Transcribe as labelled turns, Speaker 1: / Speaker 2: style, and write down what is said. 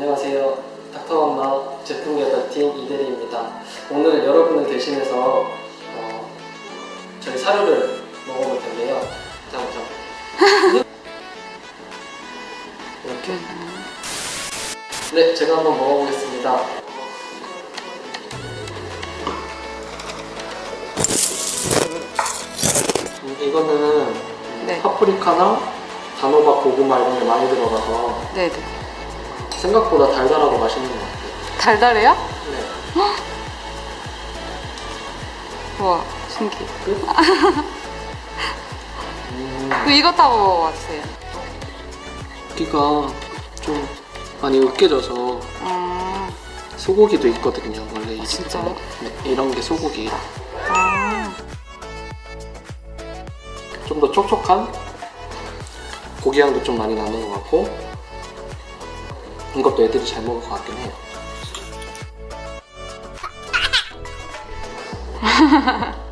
Speaker 1: 안녕하세요. 닥터엄마 제품 개발팀 이대리입니다. 오늘은 여러분을 대신해서 어, 저희 사료를 먹어볼 텐데요. 잠깐 잠깐. 이렇게. 네, 제가 한번 먹어보겠습니다. 음, 이거는
Speaker 2: 네.
Speaker 1: 파프리카나 단호박 고구마 이런 게 많이 들어가서
Speaker 2: 네네.
Speaker 1: 생각보다 달달하고 맛있는 것 같아요.
Speaker 2: 달달해요?
Speaker 1: 네.
Speaker 2: 우와, 신기해.
Speaker 1: 음,
Speaker 2: 이거 타고 먹어봤어요.
Speaker 1: 여기가 좀 많이 으깨져서
Speaker 2: 음,
Speaker 1: 소고기도 있거든요. 원래 이
Speaker 2: 진짜요?
Speaker 1: 집에. 네, 이런 게 소고기.
Speaker 2: 아,
Speaker 1: 좀더 촉촉한 고기 향도 좀 많이 나는 것 같고 이것도 애들이 잘 먹을 것 같긴 해요.